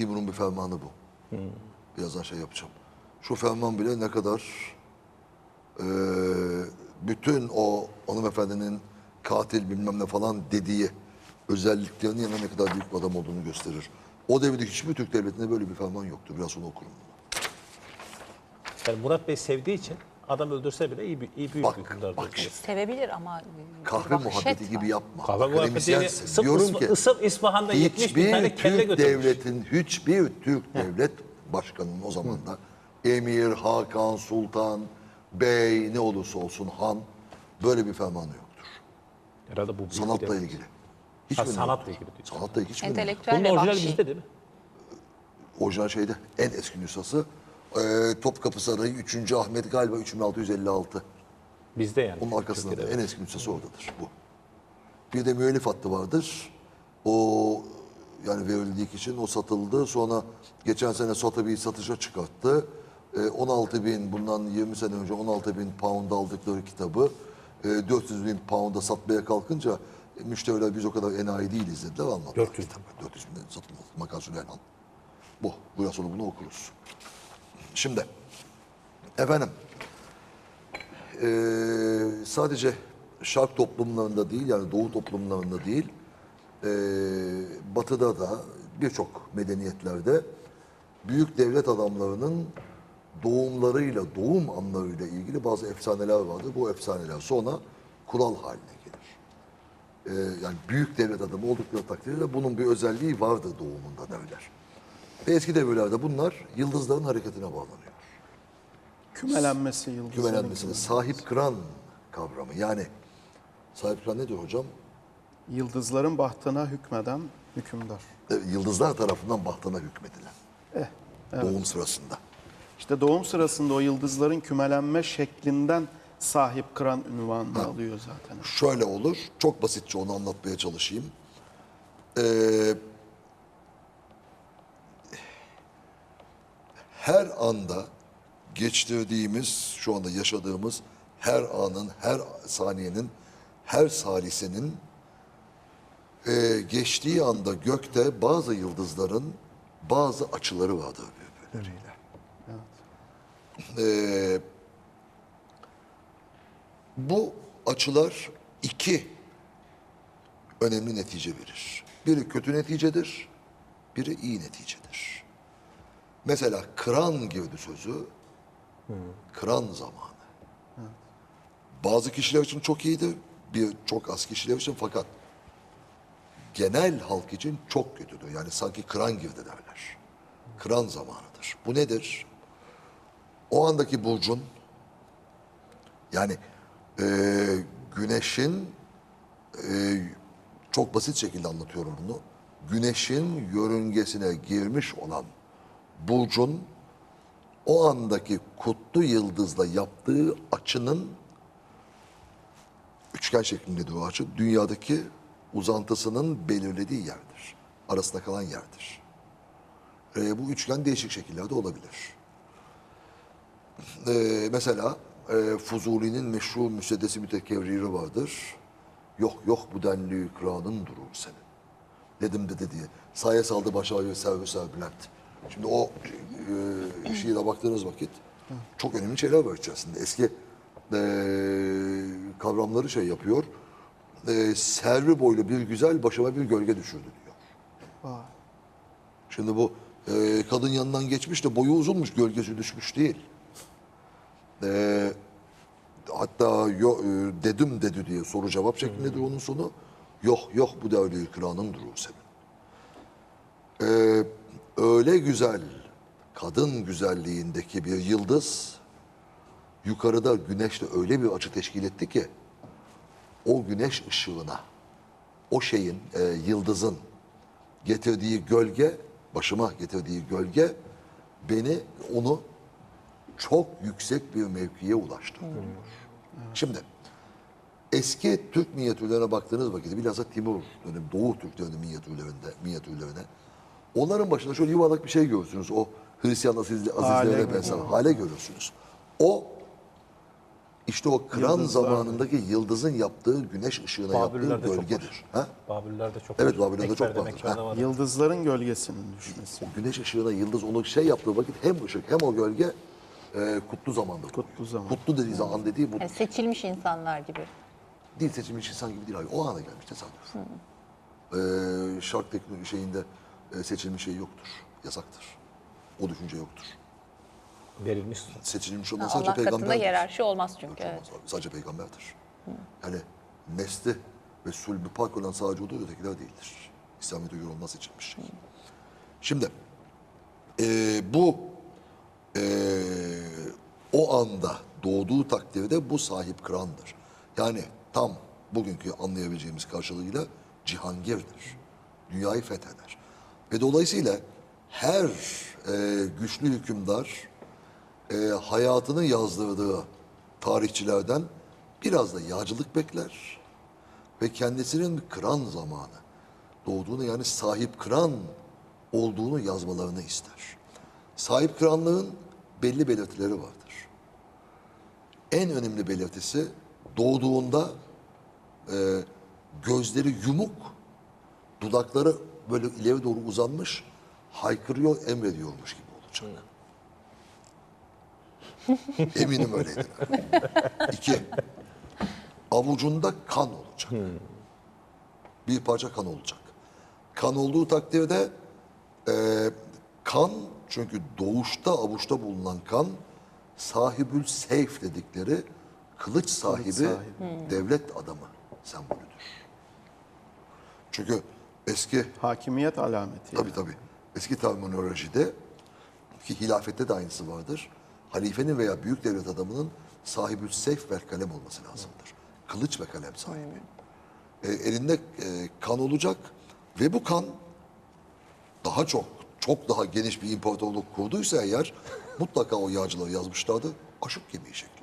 Timur'un bir fermanı bu. Birazdan şey yapacağım. Şu ferman bile ne kadar eee, bütün o hanımefendinin katil bilmem ne falan dediği özelliklerinin yanında ne kadar büyük bir adam olduğunu gösterir. O devirde hiçbir Türk devletinde böyle bir ferman yoktu. Biraz sonra okurum. Yani Murat Bey sevdiği için adam öldürse bile iyi bir iyi büyük Bak, bir hükümdar. bak. Sevebilir ama Kahve vahşet muhabbeti var. gibi yapma. Kahve muhabbeti Akademisyensin. Diyorum ki sırf İspahan'da 70 bin tane hiçbir kelle Türk götürmüş. devletin, hiçbir Türk devlet başkanının o zaman da emir, hakan, sultan, bey ne olursa olsun han böyle bir fermanı yoktur. Herhalde bu büyük bir Sanatla devlet. ilgili. Ha, Hiçbirinin sanatla yoktur. ilgili diyorsun. Sanatla ilgili hiçbirinin. Entelektüel Bunun ve orijinali vahşi. bizde değil mi? Orijinal şeyde en eski nüshası e, Topkapı Sarayı 3. Ahmet galiba 3656. Bizde yani. Onun arkasında da en eski nüshası oradadır bu. Bir de müellif hattı vardır. O yani verildiği için o satıldı. Sonra geçen sene Sotheby's satışa çıkarttı. E, 16 bin bundan 20 sene önce 16 bin pound aldıkları kitabı e, 400 bin pound'a satmaya kalkınca e, müşteriler biz o kadar enayi değiliz dediler almadılar. 400. kitabı. 400 bin satılmaz. Makasül Elhan. Bu. Biraz sonra bunu okuruz. Şimdi efendim ee, sadece şark toplumlarında değil yani doğu toplumlarında değil ee, batıda da birçok medeniyetlerde büyük devlet adamlarının doğumlarıyla doğum anlarıyla ilgili bazı efsaneler vardır. Bu efsaneler sonra kural haline gelir. Ee, yani büyük devlet adamı oldukları takdirde bunun bir özelliği vardır doğumunda derler. Ve eski devirlerde bunlar yıldızların hareketine bağlanıyor Kümelenmesi yıldızların. kümelenmesine sahip kıran kavramı. Yani sahip kıran nedir hocam? Yıldızların bahtına hükmeden hükümdar. E, Yıldızlar tarafından bahtına hükmedilen. Eh, Doğum sırasında. İşte doğum sırasında o yıldızların kümelenme şeklinden sahip kıran ünvanını alıyor zaten. Şöyle olur, çok basitçe onu anlatmaya çalışayım. Ee, her anda geçtirdiğimiz, şu anda yaşadığımız her anın, her saniyenin, her salisenin e, geçtiği anda gökte bazı yıldızların bazı açıları vardır birbirleriyle. Ee, bu açılar iki önemli netice verir. Biri kötü neticedir, biri iyi neticedir. Mesela kıran girdi sözü, kıran zamanı. Bazı kişiler için çok iyidir, bir çok az kişiler için fakat genel halk için çok kötüdür. Yani sanki kıran girdi derler. Kıran zamanıdır. Bu nedir? O andaki burcun yani e, güneşin e, çok basit şekilde anlatıyorum bunu. Güneşin yörüngesine girmiş olan burcun o andaki kutlu yıldızla yaptığı açının üçgen şeklindedir o açı. Dünyadaki uzantısının belirlediği yerdir. Arasında kalan yerdir. E, bu üçgen değişik şekillerde olabilir. Ee, mesela e, Fuzuli'nin meşhur müseddesi mütekevriri vardır. Yok yok bu denli ikranın durur senin. Dedim de dedi. Saye saldı baş ağrıyor servi Bülent. Şimdi o e, şiire baktığınız vakit çok önemli şeyler var içerisinde. Eski e, kavramları şey yapıyor. E, servi boylu bir güzel başıma bir gölge düşürdü diyor. Vay. Şimdi bu e, kadın yanından geçmiş de boyu uzunmuş, gölgesi düşmüş değil. E, hatta yo, e, dedim dedi diye soru cevap şeklindedir onun sonu. Yok yok bu devli ikranın durur senin. E, öyle güzel kadın güzelliğindeki bir yıldız yukarıda güneşle öyle bir açı teşkil etti ki o güneş ışığına o şeyin e, yıldızın getirdiği gölge başıma getirdiği gölge beni onu çok yüksek bir mevkiye ulaştırıyor. Şimdi eski Türk minyatürlerine baktığınız vakit bilhassa Timur dönemi, Doğu Türklerinin minyatürlerinde, minyatürlerine onların başında şöyle yuvarlak bir şey görürsünüz. O Hristiyan aziz, azizlerine Hale benzer hale görürsünüz. O İşte o kıran Yıldızlar. zamanındaki yıldızın yaptığı güneş ışığına yaptığı Babürlerde çok gölgedir. var. Ha? Babürlerde çok Evet, var. Babürlerde çok vardır. Ha. var. Yıldızların gölgesinin düşmesi. Güneş ışığına yıldız onu şey yaptığı vakit hem ışık hem o gölge e, kutlu zamandır. Kutlu zaman. Kutlu dediği zaman dediği bu. Yani seçilmiş insanlar gibi. Dil seçilmiş insan gibi değil abi. O ana gelmiş tesadüf. Ee, şark teknoloji şeyinde e, seçilmiş şey yoktur. Yasaktır. O düşünce yoktur. Verilmiş. Seçilmiş olan Ha, sadece Allah katında peygamberdir. hiyerarşi olmaz çünkü. Olmaz Evet. abi, Sadece peygamberdir. Yani nesli ve sülbü pak olan sadece odur, ötekiler değildir. İslamiyet'e göre olmaz seçilmiş şey. Şimdi e, bu e, o anda doğduğu takdirde bu sahip kırandır. Yani tam bugünkü anlayabileceğimiz karşılığıyla cihangirdir. Dünyayı fetheder. Ve dolayısıyla her e, güçlü hükümdar e, hayatını yazdırdığı tarihçilerden biraz da yağcılık bekler ve kendisinin kıran zamanı doğduğunu yani sahip kıran olduğunu yazmalarını ister. Sahip kıranlığın belli belirtileri vardır. En önemli belirtisi doğduğunda e, gözleri yumuk, dudakları böyle ileri doğru uzanmış, haykırıyor, emrediyormuş gibi olacak. Eminim öyledir. İki, avucunda kan olacak. Bir parça kan olacak. Kan olduğu takdirde e, kan çünkü doğuşta avuçta bulunan kan sahibül seyf dedikleri kılıç sahibi, sahibi. devlet adamı sembolüdür. Çünkü eski Hakimiyet alameti. Tabii tabii. Eski terminolojide ki hilafette de aynısı vardır. Halifenin veya büyük devlet adamının sahibü seyf ve kalem olması lazımdır. Kılıç ve kalem sahibi. E, elinde e, kan olacak ve bu kan daha çok, çok daha geniş bir imparatorluk kurduysa eğer mutlaka o yağcıları yazmışlardı. Aşık gemiği şeklinde.